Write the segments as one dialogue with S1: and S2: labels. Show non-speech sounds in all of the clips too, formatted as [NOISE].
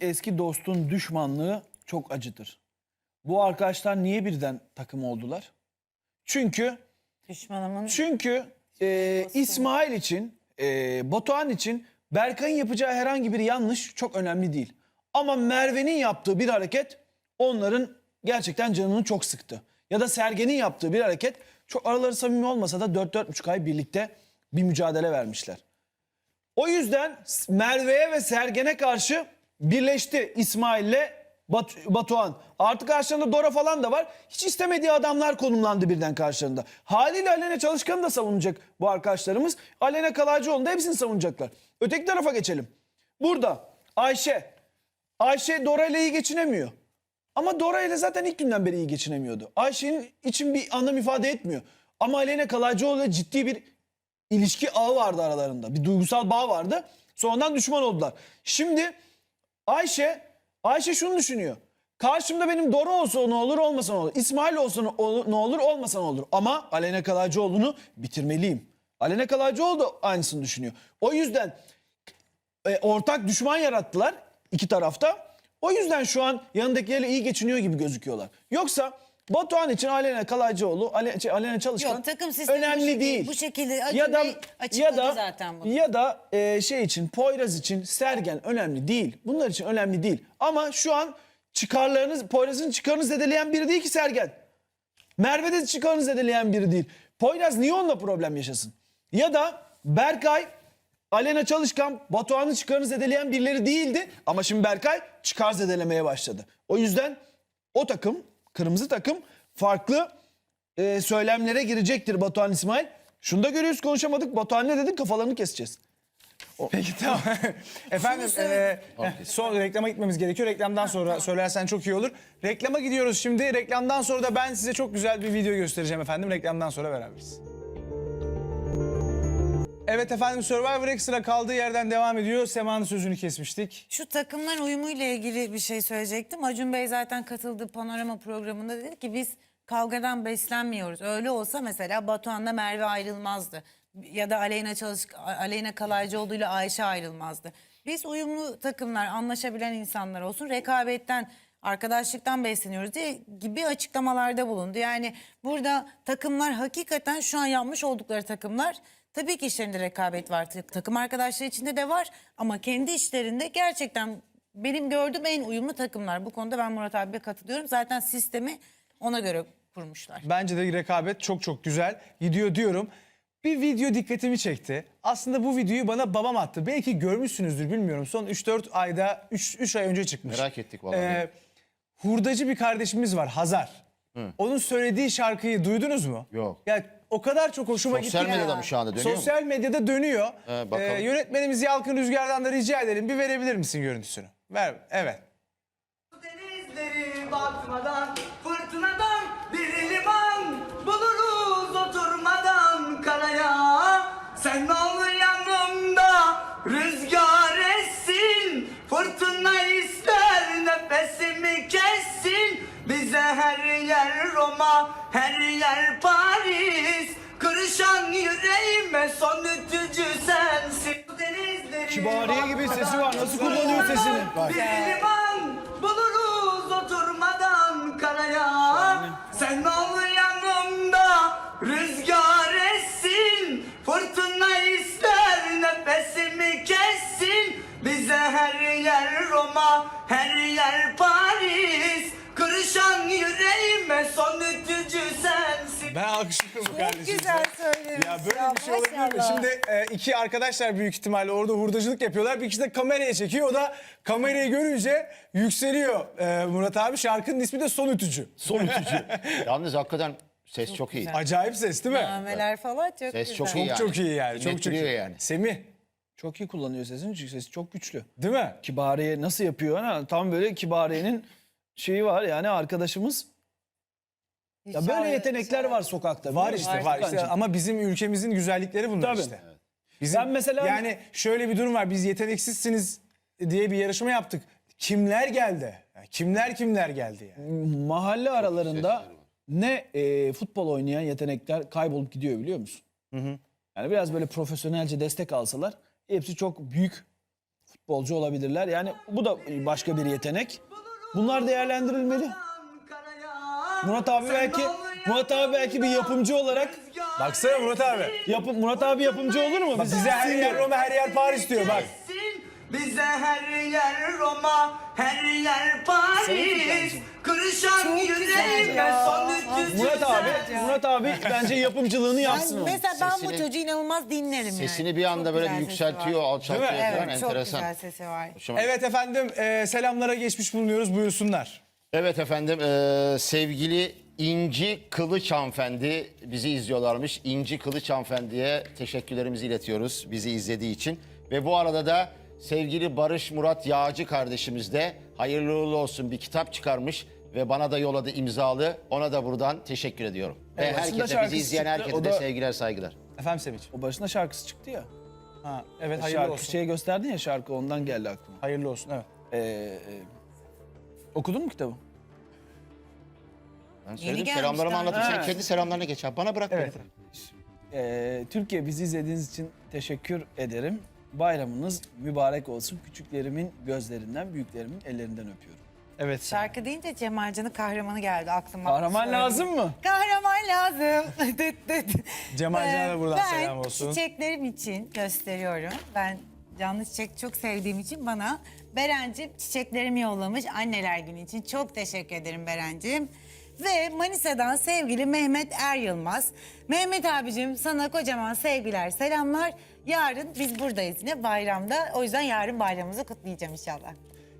S1: Eski dostun düşmanlığı çok acıdır. Bu arkadaşlar niye birden takım oldular? Çünkü
S2: Düşmanımın
S1: çünkü e, İsmail için, e, Batuhan için Berkay'ın yapacağı herhangi bir yanlış çok önemli değil. Ama Merve'nin yaptığı bir hareket onların gerçekten canını çok sıktı. Ya da Sergen'in yaptığı bir hareket çok araları samimi olmasa da 4-4,5 ay birlikte bir mücadele vermişler. O yüzden Merve'ye ve Sergen'e karşı birleşti İsmail'le Bat- Batuhan. Artık karşılarında Dora falan da var. Hiç istemediği adamlar konumlandı birden karşılarında. Haliyle Alene Çalışkan'ı da savunacak bu arkadaşlarımız. Alene Kalaycıoğlu'nu da hepsini savunacaklar. Öteki tarafa geçelim. Burada Ayşe. Ayşe Dora ile iyi geçinemiyor. Ama Dora ile zaten ilk günden beri iyi geçinemiyordu. Ayşe'nin için bir anlam ifade etmiyor. Ama Aleyna Kalaycıoğlu ile ciddi bir ilişki ağı vardı aralarında. Bir duygusal bağ vardı. Sonradan düşman oldular. Şimdi Ayşe, Ayşe şunu düşünüyor. Karşımda benim Dora olsa ne olur olmasa ne olur. İsmail olsa ne olur, ne olur olmasa ne olur. Ama Aleyna Kalaycıoğlu'nu bitirmeliyim. Aleyna Kalaycıoğlu da aynısını düşünüyor. O yüzden e, ortak düşman yarattılar iki tarafta. O yüzden şu an yanındakilerle iyi geçiniyor gibi gözüküyorlar. Yoksa Batuhan için Aleyna Kalaycıoğlu, Ale, şey, Aleyna Çalışkan
S2: Yok, takım sistemi bu
S1: önemli
S2: şekilde-
S1: değil.
S2: bu şekilde Acun
S1: ya da
S2: Bey açıkladı
S1: ya da
S2: zaten bunu.
S1: ya da e, şey için Poyraz için Sergen önemli değil. Bunlar için önemli değil. Ama şu an çıkarlarınız Poyraz'ın çıkarını zedeleyen biri değil ki Sergen. Merve de çıkarını zedeleyen biri değil. Poyraz niye onunla problem yaşasın? Ya da Berkay, Alena Çalışkan, Batuhan'ın çıkarını zedeleyen birileri değildi. Ama şimdi Berkay çıkar zedelemeye başladı. O yüzden o takım, kırmızı takım farklı e, söylemlere girecektir Batuhan İsmail. Şunu da görüyoruz konuşamadık. Batuhan ne dedin kafalarını keseceğiz.
S3: Peki tamam. [LAUGHS] [LAUGHS] Efendim e, son reklama gitmemiz gerekiyor. Reklamdan sonra söylersen çok iyi olur. Reklama gidiyoruz şimdi. Reklamdan sonra da ben size çok güzel bir video göstereceğim efendim. Reklamdan sonra beraberiz. Evet efendim Survivor Extra kaldığı yerden devam ediyor. Sema'nın sözünü kesmiştik.
S2: Şu takımların uyumuyla ilgili bir şey söyleyecektim. Acun Bey zaten katıldığı panorama programında dedi ki biz kavgadan beslenmiyoruz. Öyle olsa mesela Batuhan'la Merve ayrılmazdı. Ya da Aleyna Çalış Aleyna Kalaycıoğlu ile Ayşe ayrılmazdı. Biz uyumlu takımlar, anlaşabilen insanlar olsun. Rekabetten, arkadaşlıktan besleniyoruz diye gibi açıklamalarda bulundu. Yani burada takımlar hakikaten şu an yapmış oldukları takımlar Tabii ki işlerinde rekabet var. Takım arkadaşları içinde de var. Ama kendi işlerinde gerçekten benim gördüğüm en uyumlu takımlar. Bu konuda ben Murat abiye katılıyorum. Zaten sistemi ona göre kurmuşlar.
S3: Bence de rekabet çok çok güzel gidiyor diyorum. Bir video dikkatimi çekti. Aslında bu videoyu bana babam attı. Belki görmüşsünüzdür bilmiyorum. Son 3-4 ayda 3, 3 ay önce çıkmış.
S4: Merak ettik vallahi.
S3: Ee, hurdacı bir kardeşimiz var Hazar. Onun söylediği şarkıyı duydunuz mu?
S4: Yok.
S3: Ya o kadar çok hoşuma gitti.
S4: Sosyal medyada mı şu anda dönüyor mu?
S3: Sosyal medyada dönüyor.
S4: Bakalım.
S3: Ee, yönetmenimiz Yalkın Rüzgar'dan da rica edelim. Bir verebilir misin görüntüsünü? Ver. Evet.
S5: Denizleri batmadan, fırtınadan bir liman buluruz oturmadan karaya. Sen yanımda, her yer Paris. Kırışan yüreğime son ütücü sensin. Denizleri
S1: Kibariye gibi sesi var. Nasıl kullanıyor sesini?
S5: Bir liman buluruz oturmadan karaya. Sen ol yanımda rüzgar essin. Fırtına ister nefesimi kessin. Bize her yer Roma, her
S3: Alkışlıyorum bu kardeşimize.
S2: güzel söylemiş
S3: Ya böyle
S2: ya,
S3: bir şey olabilir mi?
S2: maşallah.
S3: Şimdi e, iki arkadaşlar büyük ihtimalle orada hurdacılık yapıyorlar. Bir kişi de kameraya çekiyor. O da kamerayı görünce yükseliyor. E, Murat abi şarkının ismi de Son Ütücü. Son Ütücü. [LAUGHS]
S4: Yalnız hakikaten ses çok, iyi.
S3: Acayip ses değil mi?
S2: Nameler falan çok
S4: Ses
S2: güzel.
S4: çok
S3: Çok
S4: iyi yani.
S3: çok iyi yani. Çok çok
S4: Dinlettiriyor
S3: iyi.
S4: yani.
S3: Semih
S1: Çok iyi kullanıyor sesini çünkü sesi çok güçlü.
S3: değil mi?
S1: Kibariye nasıl yapıyor? Ha, tam böyle Kibariye'nin şeyi var yani arkadaşımız. Ya böyle yetenekler var sokakta.
S3: Var işte var işte ama bizim ülkemizin güzellikleri bunlar
S1: Tabii.
S3: işte. Bizim,
S1: Ben mesela-
S3: yani şöyle bir durum var. Biz yeteneksizsiniz diye bir yarışma yaptık. Kimler geldi? Yani kimler kimler geldi yani?
S1: mahalle aralarında ne e, futbol oynayan yetenekler kaybolup gidiyor biliyor musun? Yani biraz böyle profesyonelce destek alsalar hepsi çok büyük futbolcu olabilirler. Yani bu da başka bir yetenek. Bunlar değerlendirilmeli. Murat abi belki Murat abi belki bir yapımcı olarak
S3: Baksana Murat abi.
S1: yapım Murat abi yapımcı olur mu?
S3: Bak
S1: Biz-
S3: bize her yer Roma her yer Paris diyor bak.
S5: Bize her yer Roma, her yer Paris. Kırışan yüreğime son üç yüz
S1: Murat abi. Murat abi bence yapımcılığını yapsın. O.
S2: mesela ben bu
S4: Sesini-
S2: çocuğu inanılmaz dinlerim yani.
S4: Sesini bir anda
S2: Çok
S4: böyle
S2: güzel
S4: bir
S2: sesi var.
S4: yükseltiyor, alçaltıyor
S3: mi?
S4: falan
S2: Evet çok
S4: enteresan.
S2: güzel sesi var.
S4: Hoşuma-
S3: Evet efendim e, selamlara geçmiş bulunuyoruz buyursunlar.
S4: Evet efendim eee, sevgili İnci Kılıç hanımefendi bizi izliyorlarmış. İnci Kılıç hanımefendiye teşekkürlerimizi iletiyoruz bizi izlediği için. Ve bu arada da sevgili Barış Murat Yağcı kardeşimiz de hayırlı uğurlu olsun bir kitap çıkarmış ve bana da yolladı imzalı. Ona da buradan teşekkür ediyorum. Ve
S1: Evet, başında
S4: herkese bizi izleyen
S1: çıktı.
S4: herkese de
S1: da-
S4: sevgiler saygılar.
S3: Efendim Sevinç.
S1: O başına şarkısı çıktı ya.
S3: Ha, evet hayırlı
S1: Şarkı
S3: olsun.
S1: şey gösterdin ya şarkı ondan geldi aklıma.
S3: Hayırlı olsun evet.
S1: Ee, e, okudun mu kitabı?
S4: Ben söyledim
S2: gelmiş
S4: selamlarımı
S2: daha.
S4: anlatayım. Sen
S1: Ha.
S4: kendi selamlarına geç abi. Bana bırak
S3: Evet.
S4: beni.
S1: Ee, Türkiye bizi izlediğiniz için teşekkür ederim. Bayramınız mübarek olsun. Küçüklerimin gözlerinden, büyüklerimin ellerinden öpüyorum.
S3: Evet.
S2: Şarkı deyince Cemalcan'ın kahramanı geldi aklıma.
S1: Kahraman
S2: Söyleyeyim.
S1: lazım mı?
S2: Kahraman lazım. [LAUGHS] Dıt dıt.
S3: Cemalcan'a da buradan
S2: ben
S3: selam olsun.
S2: çiçeklerim için gösteriyorum. Ben canlı çiçek çok sevdiğim için bana Berencim çiçeklerimi yollamış anneler günü için. Çok teşekkür ederim Berencim. Ve Manisa'dan sevgili Mehmet Er Yılmaz. Mehmet abicim sana kocaman sevgiler, selamlar. Yarın biz buradayız yine bayramda. O yüzden yarın bayramımızı kutlayacağım inşallah.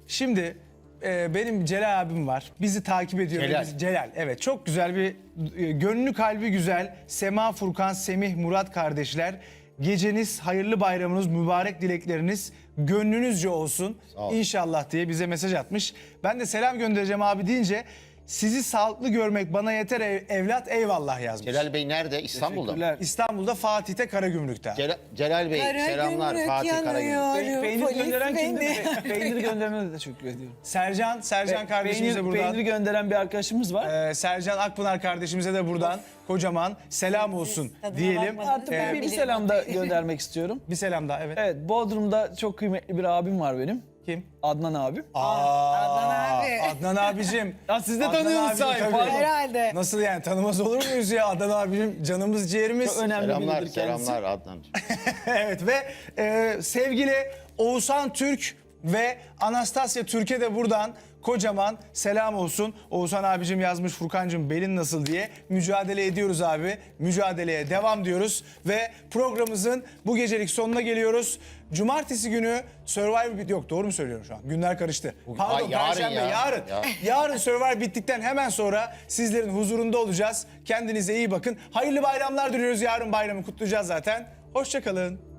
S3: Şimdi e, benim Celal abim var. Bizi takip ediyor.
S4: Celal.
S3: biz- Celal. Evet çok güzel bir e, gönlü kalbi güzel. Sema Furkan, Semih, Murat kardeşler. Geceniz, hayırlı bayramınız, mübarek dilekleriniz gönlünüzce olsun.
S4: ol.
S3: İnşallah diye bize mesaj atmış. Ben de selam göndereceğim abi deyince sizi sağlıklı görmek bana yeter ev- evlat eyvallah yazmış.
S4: Celal Bey nerede? İstanbul'da mı?
S1: Teşekkürler.
S3: İstanbul'da Fatih'te Karagümrük'te.
S4: Celal, Celal Bey selamlar Fatih Karagümrük.
S1: Pe- peynir gönderen kimdi? Pe- peynir [LAUGHS] gönderene de teşekkür ediyorum.
S3: Sercan, Sercan kardeşimize
S1: peynir,
S3: buradan.
S1: peynir gönderen bir arkadaşımız var.
S3: Ee, Sercan Akpınar kardeşimize de buradan kocaman selam olsun
S2: tadına
S3: diyelim.
S2: bakmadınız.
S1: Artık
S3: Ee,
S1: bir, bir selam da [LAUGHS] göndermek istiyorum.
S3: bir selam daha evet.
S1: Evet, Bodrum'da çok kıymetli bir abim var benim.
S3: Kim?
S1: Adnan abim.
S3: Aa,
S2: Adnan abi.
S3: Adnan abicim. [LAUGHS]
S1: Ya siz de
S3: Adnan
S1: tanıyorsunuz
S3: abicim,
S1: sahi,
S3: tabii.
S1: pardon.
S2: Herhalde.
S3: Nasıl yani tanımaz olur muyuz ya Adnan abicim canımız ciğerimiz.
S1: Çok önemli
S4: Selamlar,
S1: biridir kendisi.
S4: selamlar Adnancığım. [LAUGHS]
S3: evet ve e, sevgili Oğuzhan Türk ve Anastasya Türk'e de buradan kocaman selam olsun. Oğuzhan abicim yazmış Furkancığım belin nasıl diye. Mücadele ediyoruz abi. Mücadeleye devam diyoruz. Ve programımızın bu gecelik sonuna geliyoruz. Cumartesi günü Survivor bit yok doğru mu söylüyorum şu an? Günler karıştı. Pardon
S4: Ay, yarın
S3: Perşembe
S4: ya.
S3: yarın.
S4: Ya.
S3: Yarın Survivor bittikten hemen sonra sizlerin huzurunda olacağız. Kendinize iyi bakın. Hayırlı bayramlar diliyoruz. Yarın bayramı kutlayacağız zaten. Hoşçakalın.